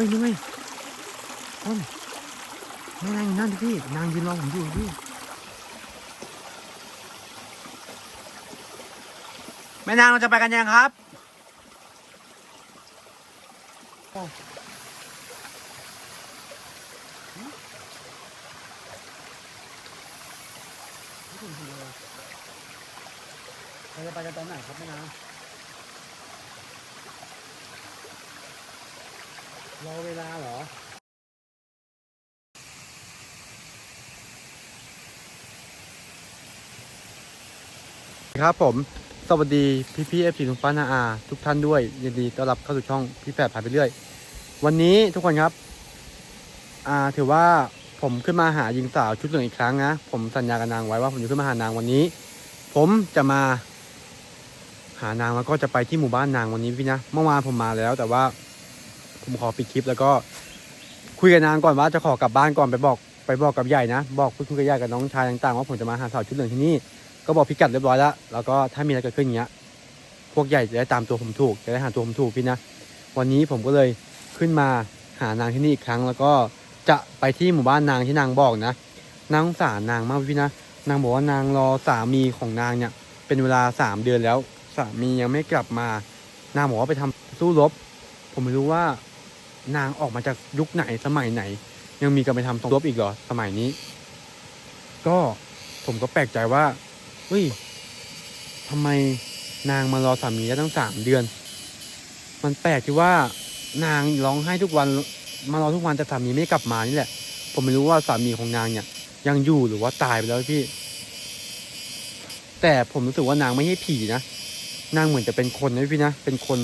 เฮ้ยนี่ไงต้นแม่นางอยู่นั่นพี่ นางยืนรอผมอยู่พี่ แม่นางเราจะไปกันยังครับ เราจะไปกันตอนไหนครับแม่นางรอเวลาเหรอ ครับผม สวัสดีพี่พี่เอฟซีทุกป้านาอา ทุกท่านด้วยยินดีต้อนรับเข้าสู่ช่องพี่แปดผ่านไปเรื่อย วันนี้ทุกคนครับ อ่าถือว่าผมขึ้นมาหาหญิงสาวชุดเหลืองอีกครั้งนะ ผมสัญญากับนางไว้ว่าผมจะขึ้นมาหานางวันนี้ ผมจะมา หานางแล้วก็จะไปที่หมู่บ้านนางวันนี้พี่นะ เมื่อวานผมมาแล้ว แต่ว่า ผมขอปิดคลิปแล้วก็ คุยกับนางก่อนว่าจะขอกลับบ้านก่อนไปบอก ไปบอกกับใหญ่นะ บอกคุยกับใหญ่กับน้องชายต่างๆ ว่าผมจะมาหาสาวชุดเหลืองที่นี่ ก็บอกพิกัดเรียบร้อยแล้ว แล้วก็ถ้ามีอะไรเกิดขึ้นอย่างเงี้ย พวกใหญ่จะได้ตามตัวผมถูก จะได้หาตัวผมถูกพี่นะ วันนี้ผมก็เลยขึ้นมาหานางที่นี่อีกครั้ง แล้วก็จะไปที่หมู่บ้านนางที่นางบอกนะ นางสงสารนางมากพี่นะ นางบอกว่านางรอสามีของนางเนี่ย เป็นเวลาสามเดือนแล้ว สามียังไม่กลับมา นางบอกว่าไปทำสู้รบ ผมไม่รู้ว่านางออกมาจากยุคไหนสมัยไหน ยังมีการไปทำสู้รบอีกเหรอสมัยนี้ ก็ผมก็แปลกใจว่า เฮ้ยทำไมนางมารอสามีได้ตั้งสามเดือน มันแปลกที่ว่านางร้องไห้ทุกวันมารอทุกวันแต่สามีไม่กลับมานี่แหละ ผมไม่รู้ว่าสามีของนางเนี่ย ยังอยู่หรือว่าตายไปแล้วพี่ แต่ผมรู้สึกว่านางไม่ใช่ผีนะนางเหมือนจะเป็นคนนะพี่นะเป็นคน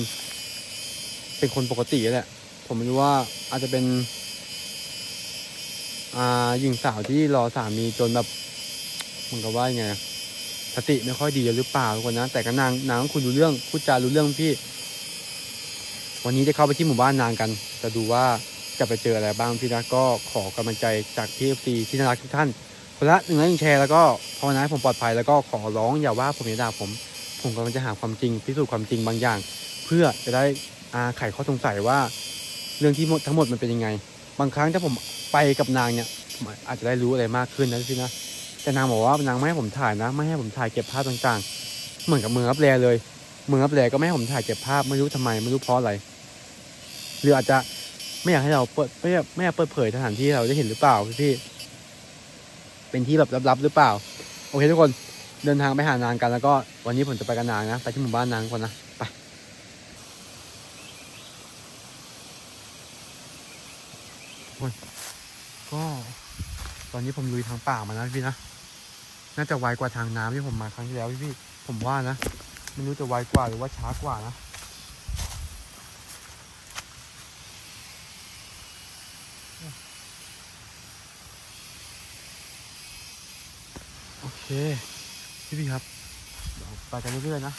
เป็นคนปกติแหละ ผมไม่รู้ว่าอาจจะเป็น อ่าหญิงสาวที่รอสามีจนแบบมันก็ว่ายังไง สติไม่ค่อยดีหรือเปล่าทุกคนนะ แต่ก็นางนางก็คุยรู้เรื่องพูดจารู้เรื่องพี่ วันนี้ได้เข้าไปที่หมู่บ้านนางกัน จะดูว่าจะไปเจออะไรบ้างพี่นะก็ขอกำลังใจจากพี่เอฟซีที่น่ารักทุกท่านคนละหนึ่งไลค์หนึ่งแชร์แล้วก็ภาวนาให้ผมปลอดภัยแล้วก็ขอร้องอย่าว่าผมอย่าด่าผม ผมกำลังจะหาความจริงพิสูจน์ความจริงบางอย่าง เพื่อจะได้อาไขข้อสงสัยว่า เรื่องที่หมดทั้งหมดมันเป็นยังไง บางครั้งถ้าผมไปกับนางเนี่ยอาจจะได้รู้อะไรมากขึ้นนะพี่นะ แต่นางบอกว่านางไม่ให้ผมถ่ายนะ ไม่ให้ผมถ่ายเก็บภาพต่างๆ เหมือนกับเมืองรับแลเลย เมืองรับแลก็ไม่ให้ผมถ่ายเก็บภาพไม่รู้ทำไมไม่รู้เพราะอะไร หรืออาจจะไม่อยากให้เราเปิดไม่ไม่อยากเปิดเผยสถานที่เราได้เห็นหรือเปล่าพี่เป็นที่แบบลับๆหรือเปล่า โอเคทุกคนเดินทางไปหานางกันแล้วก็วันนี้ผมจะไปกับนางนะไปที่หมู่บ้านนางก่อนนะไปก็ตอนนี้ผมลุยทางป่ามานะพี่นะ น่าจะไวกว่าทางน้ำที่ผมมาครั้งที่แล้วพี่ๆผมว่านะไม่รู้จะไวกว่าหรือว่าช้ากว่านะโอเคพี่พี่ครับเดี๋ยวไปกันเรื่อยๆนะ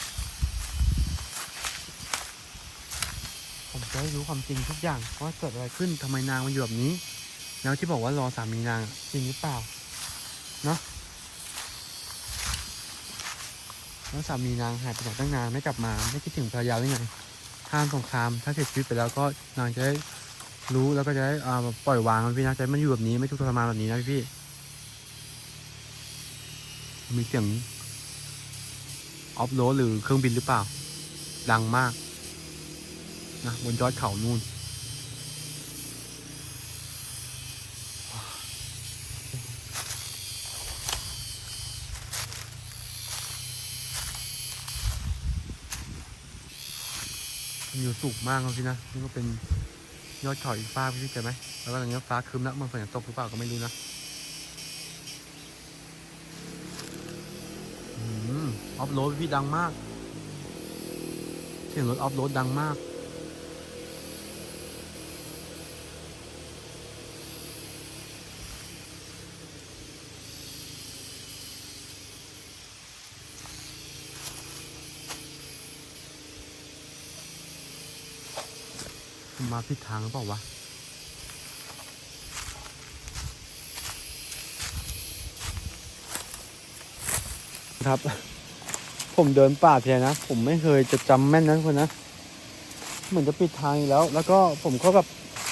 ผมจะได้รู้ความจริงทุกอย่างว่าเกิดอะไรขึ้นทำไมนางมาอยู่แบบนี้ แล้วที่บอกว่ารอสามีนางจริงหรือเปล่าเนาะ แล้วสามีนางหายไปไหนตั้งนานไม่กลับมา ไม่คิดถึงภรรยาหรือไงข้ามสงคราม ถ้าเสียชีวิตไปแล้วก็นางจะได้รู้แล้วก็จะได้ปล่อยวางมันพี่นะจะมันอยู่แบบนี้ไม่ทุกข์ทรมานแบบนี้นะพี่ มีเสียงออฟโรดหรือเครื่องบินหรือเปล่า ดังมากนะบนยอดเขานู่นมันอยู่ สูงมากครับพี่นะนี่ก็เป็นยอดเขาอีกฟ้าพี่เจอไหมแล้วก็ตอนนี้ฟ้าคืมแล้วมันฝนจะตกหรือเปล่าก็ไม่รู้นะอืมออฟโรดพี่ดังมาก เสียงรถออฟโรดดังมาก มาผิดทางหรือเปล่าวะ ครับ ผมเดินป่าเทียนะ ผมไม่เคยจะจำแม่นนะทุกคนนะ เหมือนจะปิดทางอีกแล้ว แล้วก็ผมก็แบบ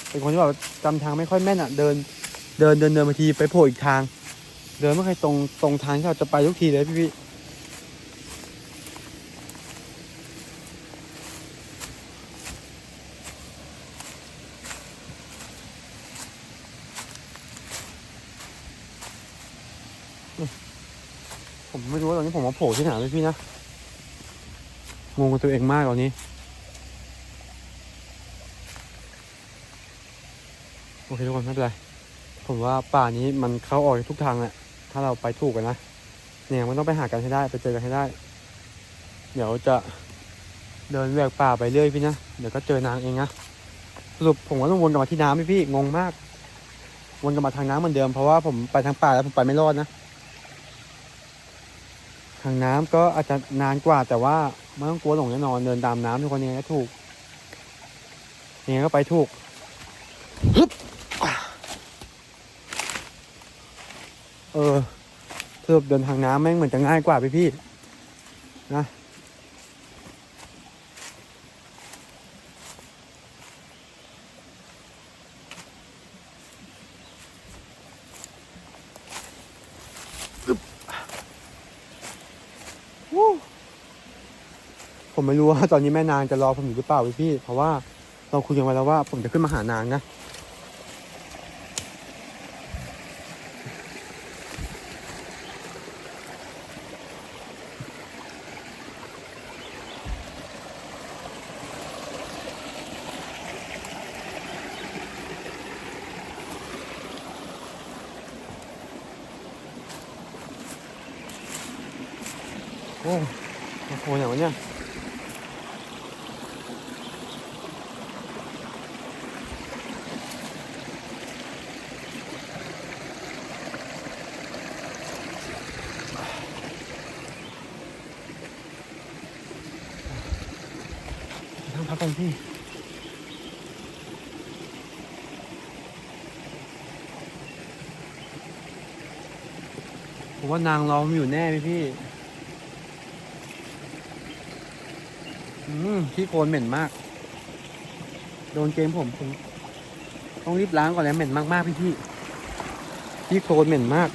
เป็นคนที่แบบจำทางไม่ค่อยแม่นอะ เดิน เดินเดินเดินบางทีไปโผล่อีกทาง เดินไม่เคยตรงตรงทางที่เราจะไปทุกทีเลยพี่พี่ ผมไม่รู้ว่าตอนนี้ผมมาโผล่ที่ไหนเลยพี่นะ งงกับตัวเองมากตอนนี้ โอเคทุกคนไม่เป็นไร ผมว่าป่านี้มันเข้าออกทุกทางแหละ ถ้าเราไปถูกกันนะ เนี่ยมันต้องไปหากันให้ได้ ไปเจอกันให้ได้ เดี๋ยวจะเดินแหวกป่าไปเรื่อยพี่นะ เดี๋ยวก็เจอนางเองนะสรุปผมก็ต้องวนกลับมาที่น้ำพี่พี่งงมาก วนกลับมาทางน้ำเหมือนเดิมเพราะว่าผมไปทางป่าแล้วผมไปไม่รอดนะางน้ำก็อาจจะนานกว่าแต่ว่าไม่ต้องกลัวหลงแน่นอนเดินตามน้ำทุกคนยังไงก็ถูกยังไงก็ไปถูกเออสรุปเดินทางน้ำแม่งเหมือนจะง่ายกว่าพี่พี่นะ วู้ผม ไม่รู้ว่าตอนนี้แม่นางจะรอผมอยู่หรือเปล่าพี่ เพราะว่าเราคุยกันไว้แล้วว่าผมจะขึ้นมาหานางนะโอ้โอ้โหอย่างวะเนี่ยนั่งพักกันพี่ ผม ว่านางรอมอยู่แน่พี่พี่ อืมที่โคนเหม็นมาก โดนเกมผมผมต้องรีบล้างก่อนแล้วเหม็นมากๆพี่พี่ที่โคนเหม็นมาก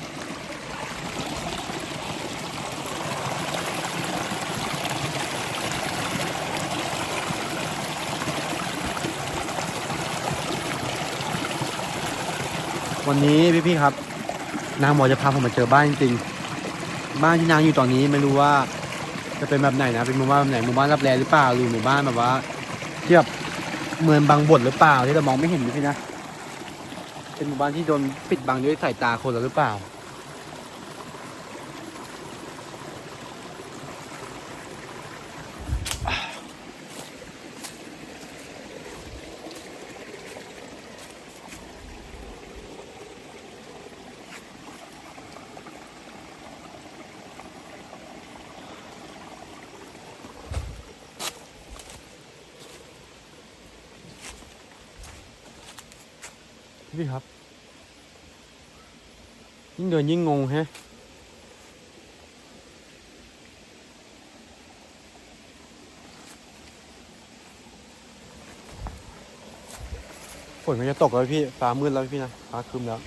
วันนี้พี่พี่ๆครับ นางหมอจะพาผมมาเจอบ้านจริง บ้านที่นางอยู่ตอนนี้ไม่รู้ว่าจะเป็นแบบไหนนะ เป็นหมู่บ้านแบบไหนหมู่บ้านรับแลหรือเปล่าหรือหมู่บ้านแบบว่าเทียบเมืองบางบทหรือเปล่าที่เรามองไม่เห็นพี่นะเป็นหมู่บ้านที่โดนปิดบังด้วยสายตาคนหรือเปล่า พี่ครับ ยิ่งเดินยิ่งงงแฮะฝนมันจะตกแล้วพี่ ฟ้ามืดแล้วพี่นะ ฟ้าครึมแล้ว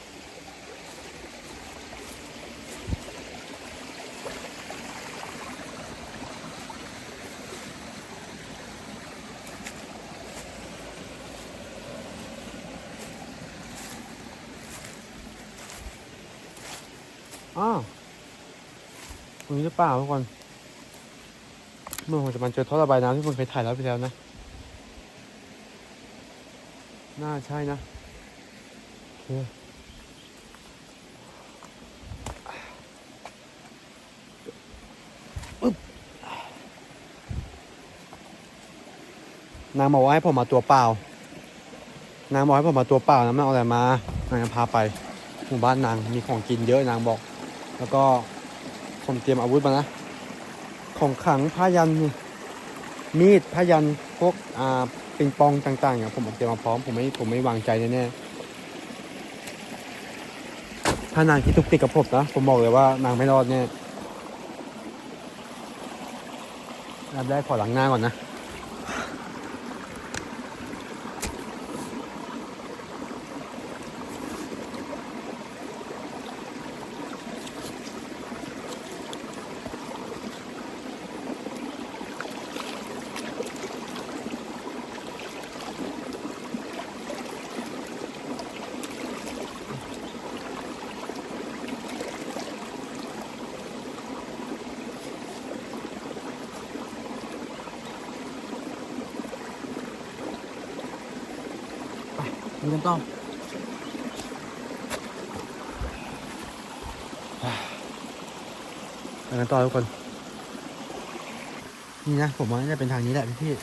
อ้าวตรงนี้หรือเปล่าทุกคนเมื่อผมจะมันเจอท่อระบายน้ำที่ผมเคยถ่ายแล้วไปแล้วนะ น่าใช่นะโอเคนางบอกว่าให้ผมมาตัวเปล่า นางบอกให้ผมมาตัวเปล่านะไม่เอาอะไรมานางจะพาไป หมู่บ้านนางมีของกินเยอะนางบอก แล้วก็ผมเตรียมอาวุธมานะ ของขังผ้ายัน มีดผ้ายันพวกอ่าปิงปองต่างๆเนี่ยผมเตรียมมาพร้อมผมไม่ผมไม่วางใจแน่ๆถ้านางคิดตุกติกกับผมนะผมบอกเลยว่านางไม่รอดแน่อับแรกขอล้างหน้าก่อนนะ กันต่อทุกคน นี่นะผมว่าน่าจะเป็นทางนี้แหละพี่พี่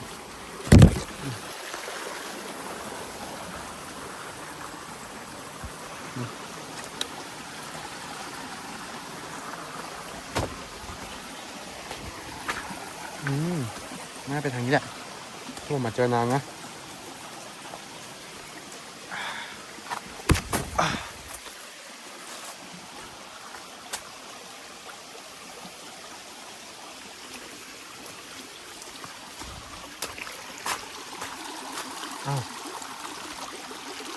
อืมน่าเป็นทางนี้แหละที่ผมมาเจอนานนะ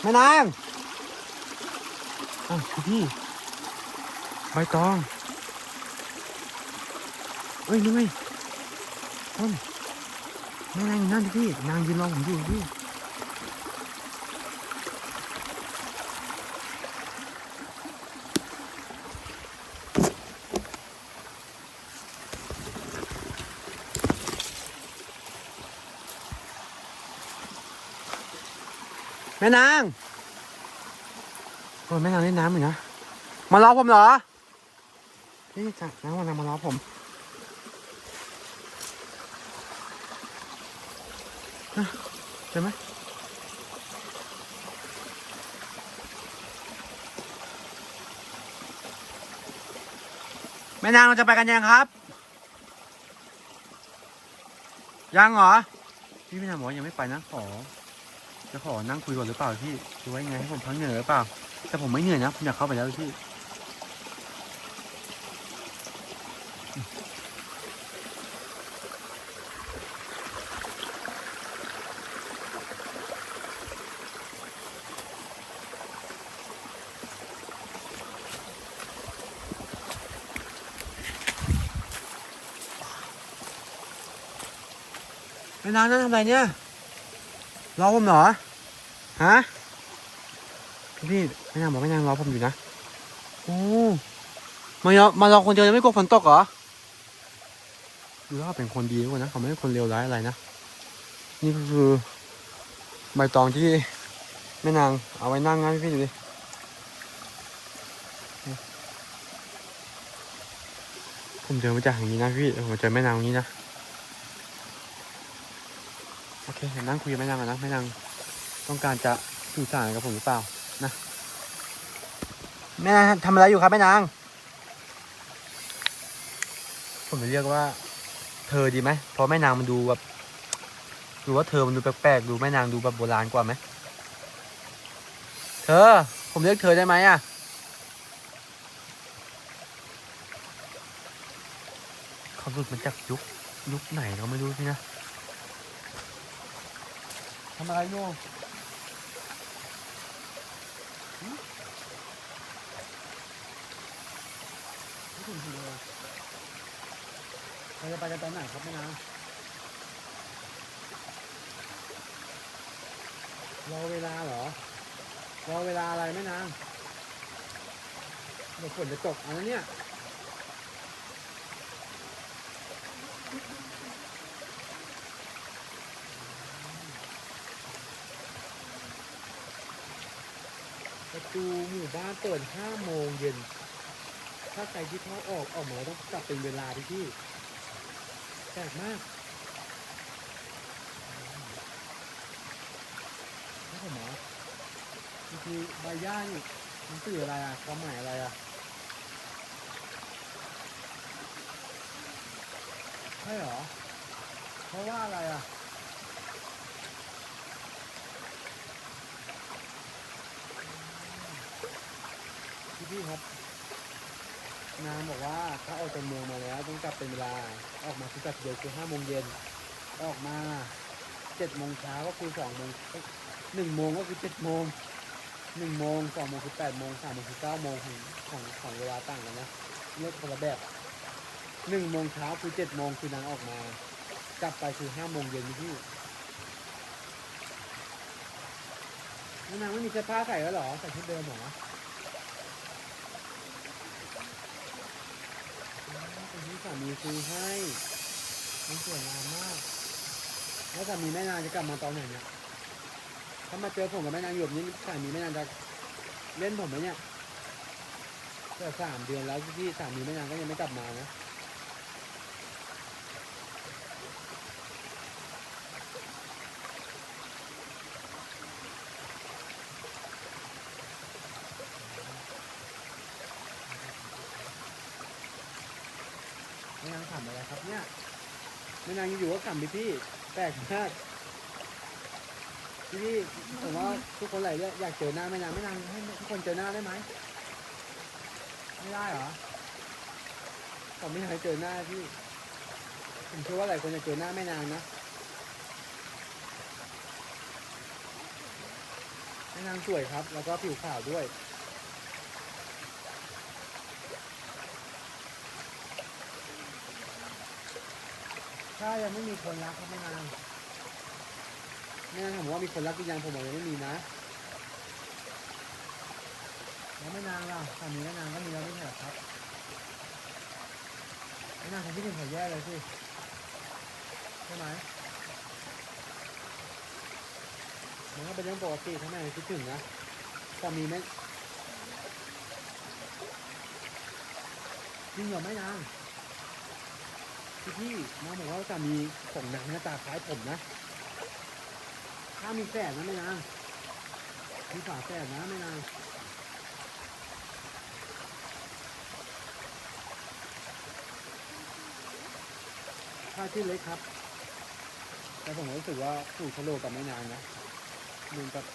แม่นางอ้าวพี่ใบตองเอ้ยนี่ไงต้นแม่นางอยู่นั่นพี่ นางยืนรอผมอยู่พี่ ม่นางโอ้ยแม่นางเล่นน้ำอยู่นะ มารอผมเหรอ นี่จ้ะน้ำมานางมารอผมใช่ไหมแม่นางเราจะไปกันยังครับ ยังเหรอ พี่พี่นางบอกว่ายังไม่ไปนะขอ จะขอนั่งคุยก่อนหรือเปล่าพี่ดูว่ายังไงให้ผมพักเหนื่อยหรือเปล่า แต่ผมไม่เหนื่อยนะผมอยากเข้าไปแล้วพี่แม่นางนั่นทำอะไรเนี่ย รอผมเหรอ ฮะ พี่พี่แม่นางบอกแม่นางรอผมอยู่นะ โอ้มารอมารอคนเดียวยังไม่กลัวฝนตกเหรอดูแล้วเขาเป็นคนดีด้วยนะเขาไม่ใช่คนเลวร้ายอะไรนะ นี่ก็คือใบตองที่แม่นางเอาไว้นั่งนะพี่พี่ดูดิผมเดินมาจากอย่างนี้นะพี่ผมเจอแม่นางตรงนี้นะ โอเคเดี๋ยวนั่งคุยกับแม่นางก่อนนะแม่นางต้องการจะสื่อสารกับผมหรือเปล่านะแม่ทำอะไรอยู่ครับแม่นาง ผมจะเรียกว่า เธอดีไหมเพราะแม่นางมันดูแบบดูว่าเธอมันดูแปลกๆดูแม่นางดูแบบโบราณกว่าไหมเธอ ผมเรียกเธอได้ไหมอะเขาหลุดมาจากยุคยุคไหนเราไม่รู้สินะ ทำอะไรอยู่ไม่ถึงทีเลยเราจะไปกันตอนไหนครับแม่นางรอเวลาเหรอ รอเวลาอะไรแม่นางเดี๋ยวฝนจะตกเอันนั้นเนี่ย ประตูหมู่บ้านเปิด5โมงเย็น ถ้าใครที่เข้าออกออกมาต้องกลับเป็นเวลาที่พี่แปลกมากนี่ผมหมอนี่คือใบหญ้านี่มันสื่ออะไรอะความหมายอะไรอะใช่เหรอ เพราะว่าอะไรอะ พี่ครับ นางบอกว่าถ้าออกจากเมืองมาแล้วต้องกลับเป็นเวลา ออกมาคือกลับเดียวคือห้าโมงเย็น ออกมาเจ็ดโมงเช้าก็คือสองโมงหนึ่งโมงก็คือเจ็ดโมงหนึ่งโมงสองโมงคือแปดโมงสามโมงคือเก้าโมงของของของเวลาต่างกันนะเลือกคนละแบบหนึ่งโมงเช้าคือเจ็ดโมงคือนางออกมา กลับไปคือห้าโมงเย็นพี่แล้วนางไม่มีเสื้อผ้าใส่แล้วหรอใส่ชุดเดิมหรอ เป็นที่ สามีซื้อให้มันสวยงามมาก แล้วสามีแม่นางจะกลับมาตอนไหนเนี่ยถ้ามาเจอผมกับแม่นางอยู่แบนี้สามีแม่นางจะเล่นผมไหมเนี่ยก็สามเดือนแล้วที่สามีแม่นางก็ยังไม่กลับมานะ ม่นางขำอะไรครับเนี่ยแม่นางอยู่ก็ขำไปพี่แปลกมากพี่พี่ผมว่าทุกคนหลายเรื่องอยากเจอหน้าแม่นางแม่นางให้ทุกคนเจอหน้าได้ไหมไม่ได้เหรอผมไม่อยากเจอหน้าพี่ผมเชื่อว่าหลายคนอยากเจอหน้าแม่นางนะแม่นางสวยครับ แล้วก็ผิวขาวด้วย ถ้ายังไม่มีคนรักครับแม่นางแม่นางถามว่ามีคนรักหรือยังผมบอกยังไม่มีนะแล้วแม่นางล่ะสามีแม่นางก็มีแล้วไม่ใช่หรอครับแม่นางคงคิดถึงเขาแย่เลยสิใช่ไหมมันก็เป็นเรื่องปกติถ้าแม่นางคิดถึงนะสามีไม่จริงเหรอแม่นาง พี่น้องบอกว่าสามีของนางหน้าตาคล้ายผมนะ ถ้ามีแฝดนะไม่นางมีฝาแฝดนะไม่นางถ้าชื่อเล็กครับ แต่ผมรู้สึกว่าถูกชโลกับไม่นางนะมันกับ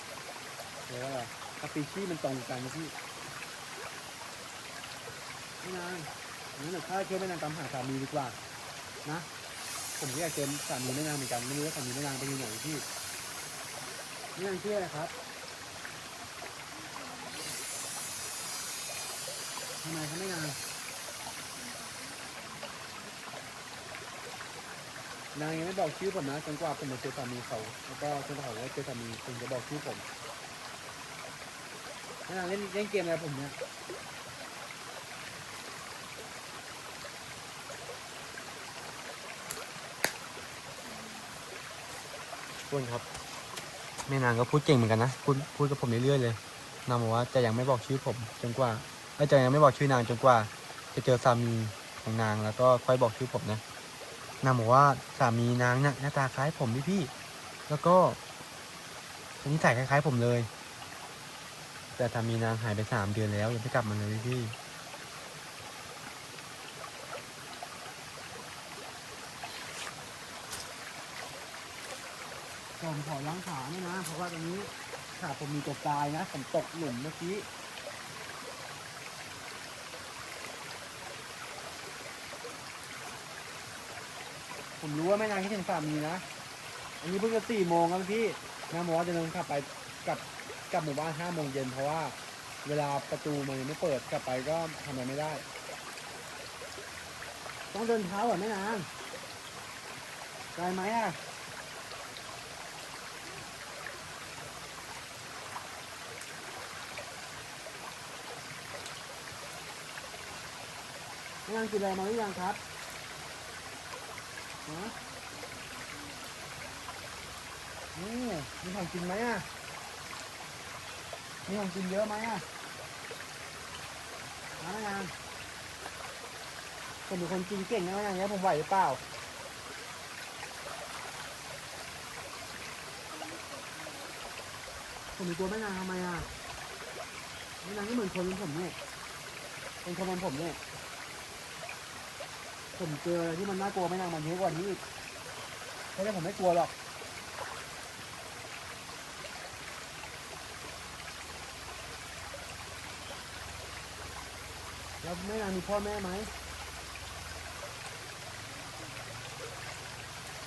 เรียกว่าอะไรสปีชีส์มันตรงกันนะพี่ไม่นางงั้นเดี๋ยวข้าช่วยไม่นางตามหาสามีดีกว่า นะ ผมก็อยากเจอสามีไม่นานเหมือนกันไม่รู้ว่าสามีไม่นานไปอยู่ไหนพี่ไม่นานชื่ออะไรครับทำไมเขาไม่นานนางยังไม่บอกชื่อผมนะจนกว่าผมจะเจอสามีเขาแล้วก็จนกว่าเขาจะเจอสามีถึงจะบอกชื่อผมไม่นานเล่นเล่นเกมอะไรผมเนี่ย ทุกคนครับแม่นางก็พูดเก่งเหมือนกันนะพูดพูดกับผมเรื่อยๆเลยนางบอกว่าจะยังไม่บอกชื่อผมจนกว่าเอ้จะยังไม่บอกชื่อนางจนกว่า จะเจอสามีของนางแล้วก็ค่อยบอกชื่อผมนะนางบอกว่าสามีนางเนี่ยหน้าตาคล้ายผมพี่พี่แล้วก็นิสัยคล้ายๆผมเลย แต่สามีนางหายไปสามเดือนแล้วยังไม่กลับมาเลยพี่ ผมขอล้างขาเนี่ยนะ เพราะว่าตรงนี้ขาผมมีตกตายนะผมตกหลุมเมื่อกี้ผมรู้ว่าแม่นางคิดถึงสามีนะ อันนี้เพิ่งจะสี่โมงแล้วพี่นางบอกว่าจะเดินกลับไปกลับกลับหมู่บ้านห้าโมงเย็นเพราะว่าเวลาประตูมันยังไม่เปิดกลับไปก็ทำอะไรไม่ได้ ต้องเดินเท้าเหรอแม่นางไกลไหมอะ แม่นางกินอะไรมาหรือยังครับฮะนี่มีของกินไหมอะ มีของกินเยอะไหมอะมาแม่นางผมเป็นคนกินเก่งนะแม่นางเนี้ยผมไหวหรือเปล่าผมมีตัวแม่นางทำไมอะแม่นางก็เหมือนคนเป็นผมเนี่ยเป็นคนเป็นผมเนี่ย ผมเจออะไรที่มันน่ากลัวแม่นางมันเยอะกว่านี้อีกไม่ได้ผมไม่กลัวหรอกแล้วแม่นางมีพ่อแม่ไหม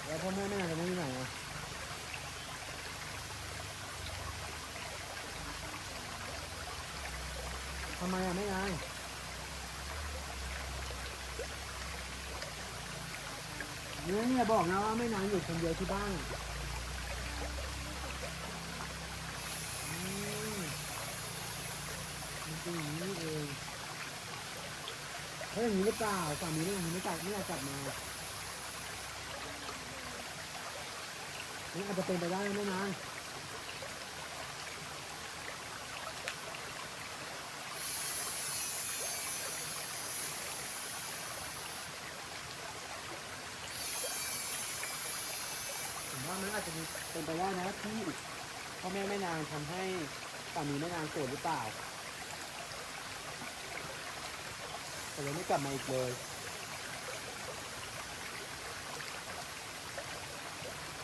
แล้วพ่อแม่แม่นางจะไม่ที่ไหนอะทำไมอะแม่นาง เนี่ยเนี่ยบอกนะว่าไม่นานอยู่คนเดียวที่บ้านอืมมันเป็นอย่างนี้เองเฮ้ยอย่างนี้หรือเปล่าสามีไม่ไม่จับไม่อยากจับมานี่อาจจะเป็นไปได้นะแม่นาง เป็นไปได้นะที่พ่อแม่แม่นางทำให้สามีแม่นางโกรธหรือเปล่าแต่เลยไม่กลับมาอีกเลย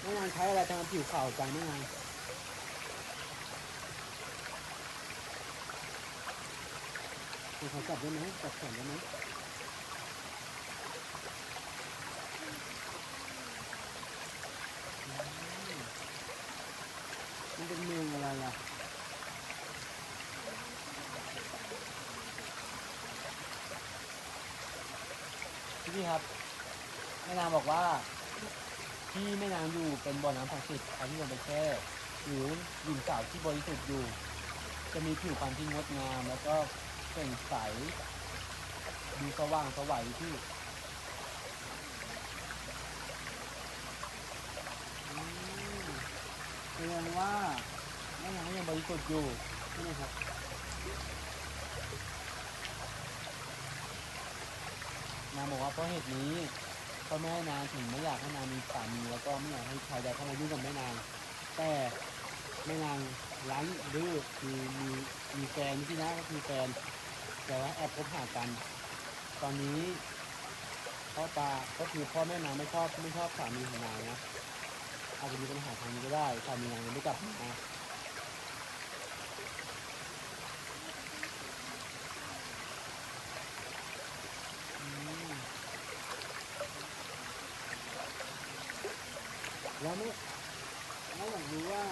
แม่นางใช้อะไรทำผิวขาวจังแม่นางเขาจับได้ไหมจับแขนได้ไหมอืมมัน เป็นเมืองอะไรอะพี่พี่ครับแม่นางบอกว่า ที่แม่นางอยู่เป็นบ่อน้ำศักดิ์สิทธิ์เอาที่ลงไปแช่หรือหญิงสาวที่บริสุทธิ์อยู่ จะมีผิวพรรณที่งดงามแล้วก็เปล่งใสดูสว่างสวัยที่อืม แสดงว่าแม่นางยังบริสุทธิ์อยู่ใช่ไหมครับนางบอกว่าเพราะเหตุนี้พ่อแม่นางถึงไม่อยากให้นางมีสามีแล้วก็ไม่อยากให้ชายใดเข้ามายุ่งกับแม่นาง แต่แม่นางรั้นดื้อมีมีมีแฟนที่นะก็คือแฟน แต่ว่าแอบคบหากัน ตอนนี้พ่อตาก็คือพ่อแม่นางไม่ชอบไม่ชอบสามีของนางนะ อาจจะมีปัญหาทางนี้ก็ได้สามีนางยังไม่กลับมาแล้วไม่แล้วอยากรู้ว่า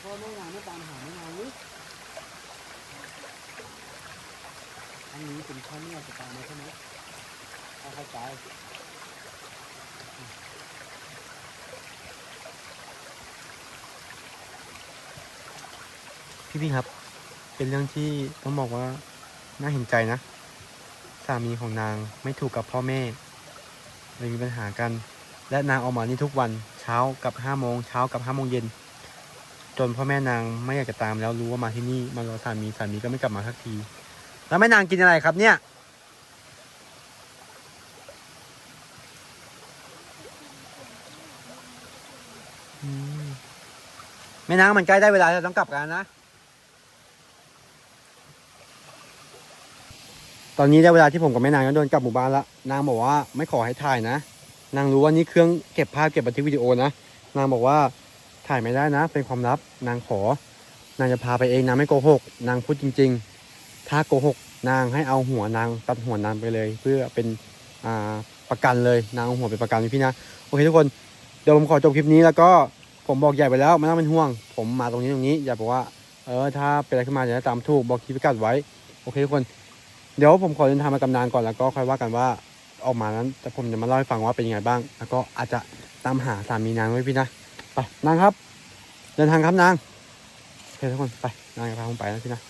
พ่อแม่นางไม่ตามหาแม่นางหรืออันนี้เป็นข้อนี้จะตามมาใช่ไหมเอาเข้าใจ พี่พี่ครับ เป็นเรื่องที่ต้องบอกว่าน่าเห็นใจนะ สามีของนางไม่ถูกกับพ่อแม่เลยมีปัญหากัน และนางออกมานี่ทุกวันเช้ากับห้าโมงเช้ากับห้าโมงเย็น จนพ่อแม่นางไม่อยากจะตามแล้วรู้ว่ามาที่นี่มารอสามีสามีก็ไม่กลับมาสักที แล้วแม่นางกินอะไรครับเนี่ยแม่นางมันใกล้ได้เวลาแล้วต้องกลับกันนะ ตอนนี้ได้เวลาที่ผมกับแม่นางก็เดินกลับหมู่บ้านละนางบอกว่าไม่ขอให้ถ่ายนะ นางรู้ว่านี่เครื่องเก็บภาพเก็บบันทึกวิดีโอนะ นางบอกว่าถ่ายไม่ได้นะ เป็นความลับ นางขอ นางจะพาไปเองนางไม่โกหก นางพูดจริง ๆ ถ้าโกหกนางให้เอาหัวนางตัดหัวนางไปเลย เพื่อเป็นอ่าประกันเลยนางเอาหัวเป็นประกันพี่นะโอเคทุกคนเดี๋ยวผมขอจบคลิปนี้แล้วก็ผมบอกใหญ่ไปแล้วไม่ต้องเป็นห่วง ผมมาตรงนี้ตรงนี้อย่าบอกว่าเออถ้าเป็นอะไรขึ้นมาจะตามถูกบอกคีย์พิกัดไว้ โอเคทุกคน เดี๋ยวผมขอเดินทางมากำนานก่อนแล้วก็ค่อยว่ากันว่าออกมานั้นแต่ผมจะมาเล่าให้ฟังว่าเป็นยังไงบ้าง แล้วก็อาจจะตามหาสามีนางไว้พี่นะไปนางครับ เดินทางครับนางโอเคทุกคนไปนางจะพาผมไปนะพี่นะ